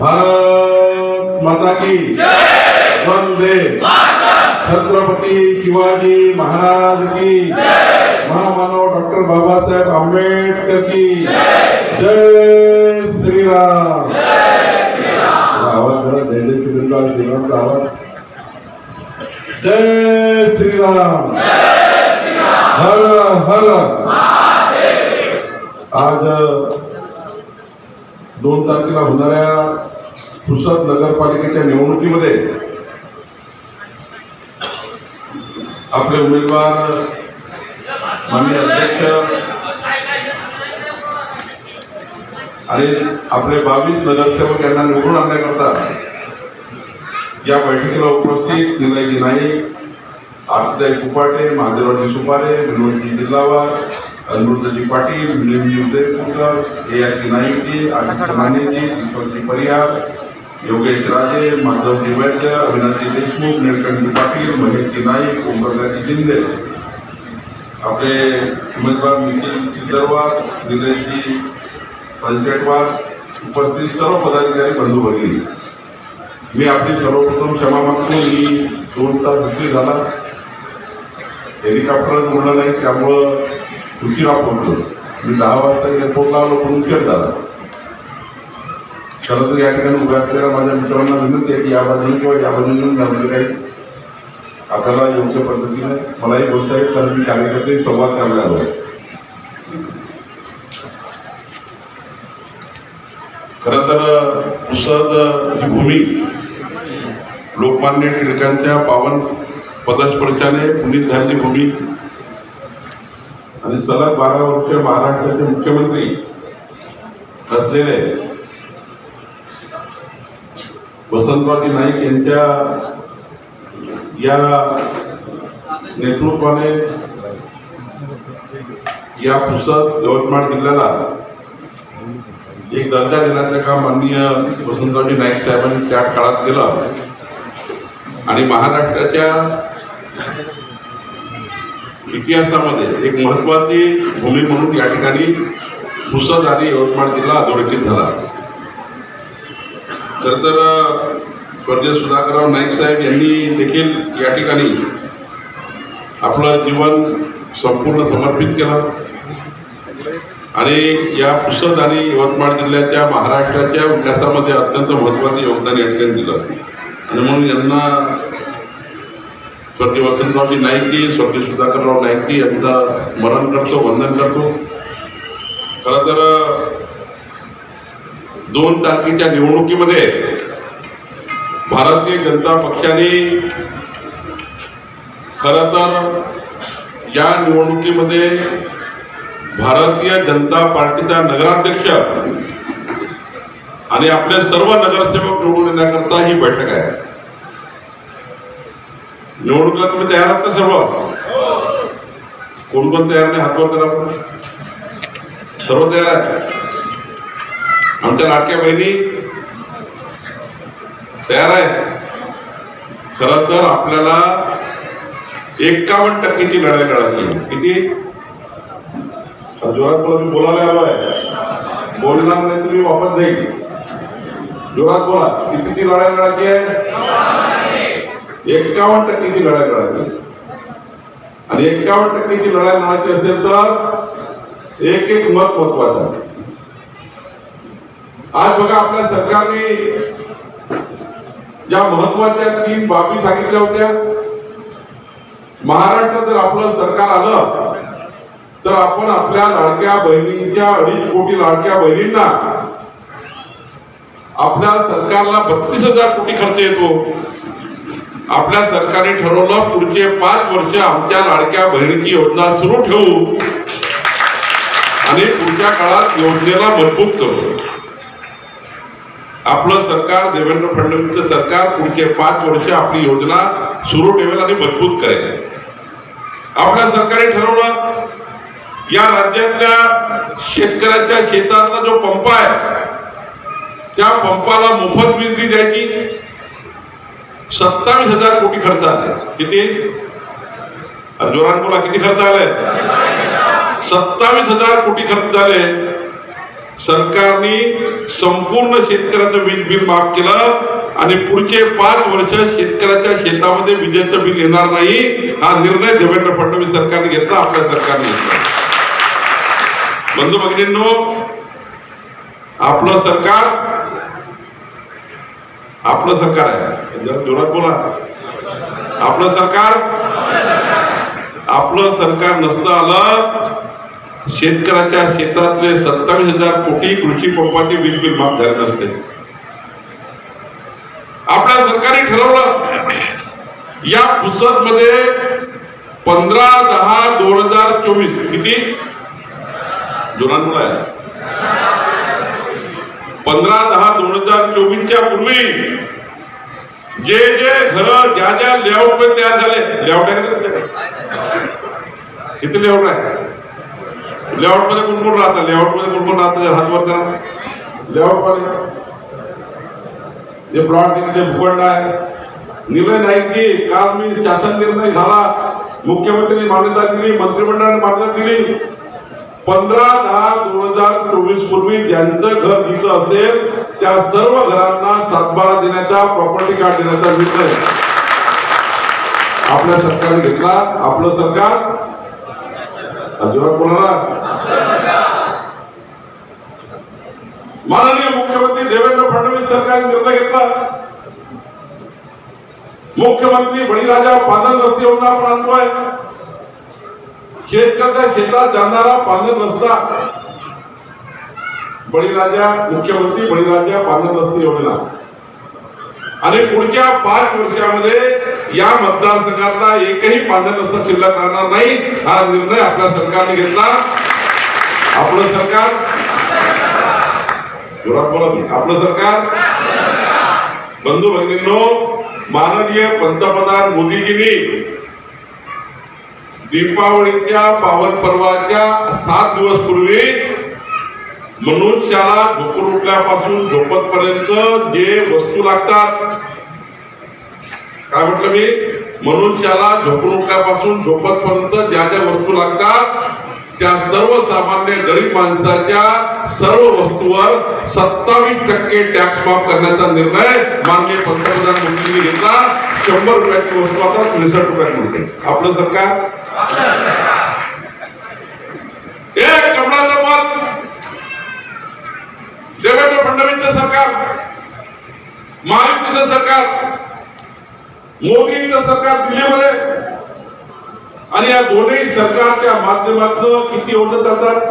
भारत माता की वंदे छत्रपती शिवाजी महाराज की महामानव डॉक्टर बाबासाहेब आंबेडकर की जय! श्रीराम! आवाज जय श्रीराम श्रीरामचा आवाज. जय श्रीराम! हर हर! आज दोन तारखेला होणाऱ्या पुसद नगरपालिकेच्या निवडणुकीमध्ये आपले उमेदवार माननीय अध्यक्ष आणि आपले बावीस नगरसेवक यांना निवडून आणण्याकरता या बैठकीला उपस्थित निलयजी नाईक आरतीदाई कुपाटे महादेवजी सुपारे विनोदजी जिल्हावार अमृतजी पाटील विलियमजी उदयपूरकर ए आर सी नाईकजी आदित्य मानेजी दीपकजी परिहार योगेश राजे माधव वैद्य अविनाशी देशमुख निळकंठजी पाटील महेशजी नाईक ओमप्रकाशजी शिंदे. आपले उमेदवार निखिल चित्रवार निलेशजी पंचगटवार उपस्थित सर्व पदाधिकारी बंधू भगिनी. मी आपली सर्वप्रथम क्षमा मागतो. मी दोन तास उशीर झाला. हेलिकॉप्टर उडलं नाही त्यामुळं उशिरा पोहोचलो. मी दहा वाजता एअरपोर्टला आलो पण उशीर झाला. खरं तर या ठिकाणी उभ्या असलेल्या माझ्या मित्रांना विनंती आहे की या बाजूने किंवा या बाजूने जाण्याचं म्हणजे काही आपल्याला योग्य पद्धतीने मलाही बोलता येईल कारण मी कार्यकर्ते संवाद करायला हवा आहे. खरं तर पुसद ही भूमी लोकमान्य टिळकांच्या पावन पदस्पर्शाने पुनीत झालेली भूमी आणि सलग बारा वर्ष महाराष्ट्राचे मुख्यमंत्री असलेले वसंतरावजी नाईक यांच्या या नेतृत्वाने या पुस्तक यवतमाळ जिल्ह्याला एक दर्जा देण्याचं काम माननीय वसंतरावजी नाईक साहेबांनी त्या काळात केलं. आणि महाराष्ट्राच्या इतिहासामध्ये एक महत्वाची भूमी म्हणून या ठिकाणी पुसद आणि यवतमाळ जिल्हा अधोरेखित झाला. तर तर स्वर्गीय सुधाकरराव नाईक साहेब यांनी देखील या ठिकाणी आपलं जीवन संपूर्ण समर्पित केलं. आणि या पुसद आणि यवतमाळ जिल्ह्याच्या महाराष्ट्राच्या विकासामध्ये अत्यंत महत्त्वाचं योगदान या ठिकाणी दिलं. आणि म्हणून यांना स्वर्गीय वसंतरावजी नाईकी स्वर्गीय सुधाकरराव नाईकी यांचं स्मरण करतो वंदन करतो. खरं तर दोन तारखेच्या निवडणुकीमध्ये भारतीय जनता पक्षाने खर तर या निवडणुकीमध्ये भारतीय जनता पार्टीचा नगराध्यक्ष आणि आपले सर्व नगरसेवक निवडून येण्याकरता ही बैठक आहे. निवडणुकीला तुम्ही तयार आहात का सर्व? कोण कोण तयार नाही? हातवर करा. सर्व तयार आहे आमच्या लाडक्या बहिणी तयार आहे? खर तर आपल्याला एक्कावन्न टक्केची लढाई लढायची आहे. किती? जोरात बोला मी बोलायला आलो आहे. बोलणार नाही तुम्ही वापस जाईल. जोरात बोला कितीची लढाई लढायची आहे? एक्कावन्न टक्केची लढाई लढायची आणि एक्कावन्न टक्केची लढाई लढायची असेल तर एक एक मत महत्वाचं आहे. आज बघा आपल्या सरकारने ज्या महत्त्वाच्या तीन बाबी सांगितल्या होत्या. महाराष्ट्रात जर आपलं सरकार आलं तर आपण आपल्या लाडक्या बहिणींच्या अडीच कोटी लाडक्या बहिणींना आपल्या सरकारला बत्तीस हजार कोटी खर्च येतो. आपल्या सरकारने ठरवलं पुढचे पाच वर्ष आमच्या लाडक्या बहिणीची योजना सुरू ठेवू. आणि पुढच्या काळात योजनेला मजबूत करू. आपलं सरकार देवेंद्र फडणवीसचं सरकार पुढचे पाच वर्ष आपली योजना सुरू ठेवेल आणि मजबूत करेल. आपल्या सरकारने ठरवलं या राज्यातल्या शेतकऱ्याच्या शेतातला जो पंप आहे त्या पंपाला मोफत वीज द्यायची. सत्तावीस हजार कोटी खर्च आले. किती? जोरांकोला किती खर्च आले? सत्तावीस हजार कोटी खर्च झाले सरकारने संपूर्ण शेतकऱ्याचं वीज बिल माफ केलं आणि पुढचे पाच वर्ष शेतकऱ्याच्या शेतामध्ये विजेचं बिल येणार नाही हा निर्णय देवेंद्र फडणवीस सरकारने घेतला आपल्या सरकारने घेतला. बंधू भगिनींनो आपलं सरकार आपलं सरकार आहे. जरा जोरात बोला. आपलं सरकार आपलं सरकार नसतं आलं शेतकऱ्याच्या शेतातले सत्तावीस हजार कोटी कृषी पंपाचे वीज बिल माफ झाले नसते. आपल्या सरकारने ठरवलं या पुस्तकमध्ये पंधरा दहा दोन हजार चोवीस किती? जोरांमुळे आहे पंधरा दहा दोन हजार चोवीसच्या पूर्वी जे जे घर ज्या ज्या लेआउटमध्ये तयार झाले लेआउट आहे किती लेआउट आहे. लेआउटमध्ये कोण कोण राहतं? लेआउटमध्ये कोण कोण राहतं? हात वर करा. लेआउटमध्ये जे प्लॉट भूखंड आहे निर्णय नाही की काल मी शासन निर्णय झाला. मुख्यमंत्र्यांनी मान्यता दिली मंत्रिमंडळाने मान्यता दिली. पंधरा दहा दोन हजार चोवीस पूर्वी ज्यांचं घर दिलं असेल त्या सर्व घरांना सातबारा देण्याचा प्रॉपर्टी कार्ड देण्याचा निर्णय. आपल्या सरकारने घेतला. आपलं सरकार अजिबात बोलणार माननीय मुख्यमंत्री देवेंद्र फडणवीस सरकारने निर्णय घेतला. मुख्यमंत्री बळीराजा पांधन रस्ते योजना आपण आणतोय शेतकऱ्याच्या शेतात जाणारा पांधन रस्ता. बळीराजा मुख्यमंत्री बळीराजा पांधन रस्ते योजना. आणि पुढच्या पाच वर्षामध्ये या मतदारसंघातला एकही पांढरा रस्ता शिल्लक राहणार नाही. हा निर्णय आपल्या सरकारने घेतला. आपलं सरकार जोरात बोला आपलं सरकार बंधू भगिनींनो माननीय पंतप्रधान मोदीजींनी दीपावलीच्या पावन पर्वाच्या सात दिवस पूर्वी मनुष्याला झोपून उठल्यापासून झोपतपर्यंत जे वस्तू लागतात. काय म्हटलं मी? मनुष्याला झोपून उठल्यापासून झोपतपर्यंत ज्या ज्या वस्तू लागतात त्या सर्वसामान्य गरीब माणसाच्या सर्व वस्तूवर सत्तावीस टक्के टॅक्स माफ करण्याचा निर्णय माननीय पंतप्रधान मोदींनी घेतला. शंभर रुपयाची वस्तू आता त्रेसष्ट रुपयात मिळते. आपलं सरकार एक कमळाचं मत देवेंद्र फडणवीसचं सरकार महायुतीचं सरकार मोदींचं सरकार दिल्लीमध्ये. आणि या दोन्ही सरकारच्या माध्यमातून किती ओढत जातात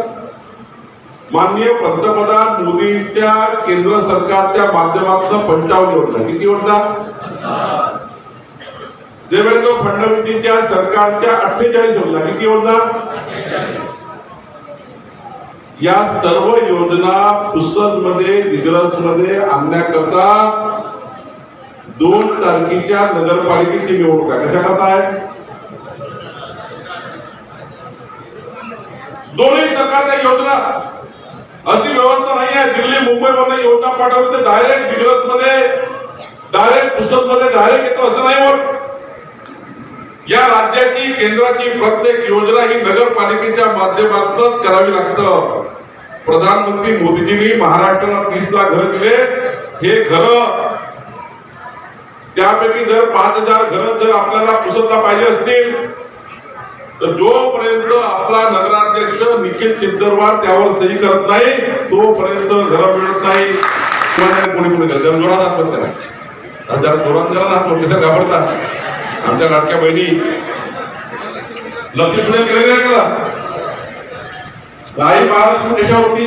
माननीय पंतप्रधान मोदींच्या केंद्र सरकारच्या माध्यमातून पंचावन्न योजना. किती योजना? देवेंद्र फडणवीसच्या सरकारच्या अठ्ठेचाळीस योजना. किती योजना? या सर्व योजना पुस्तकमध्ये पुसदमध्ये दिग्रसमध्ये आणण्याकरता दोन तारखेच्या नगरपालिकेची निवडणूक आहे. कशा करता आहे? दोन्ही सरकारच्या योजना. अशी व्यवस्था नाही आहे. दिल्ली मुंबईमध्ये योजना पाठवली तर डायरेक्ट दिग्रसमध्ये डायरेक्ट पुस्तकमध्ये डायरेक्ट येतो असं नाही होत. या राज्याची केंद्राची प्रत्येक योजना ही नगरपालिकेच्या माध्यमातून करावी लागतं. प्रधानमंत्री मोदीजींनी महाराष्ट्राला तीस लाख घरं दिले. हे घरं त्यापैकी जर पाच हजार घरं जर आपल्याला पुसतला पाहिजे असतील तर जोपर्यंत आपला नगराध्यक्ष निखिल चिंदरवार त्यावर सही करत नाही तोपर्यंत घर मिळत नाही. कोणी कोणी घर जोरात त्याला जोरात जरा ना घाबरतात. आमच्या लाडक्या बहिणी. लक्ष्मी पुढे गेले नाही त्याला गाई महाराष्ट्र देशावरती.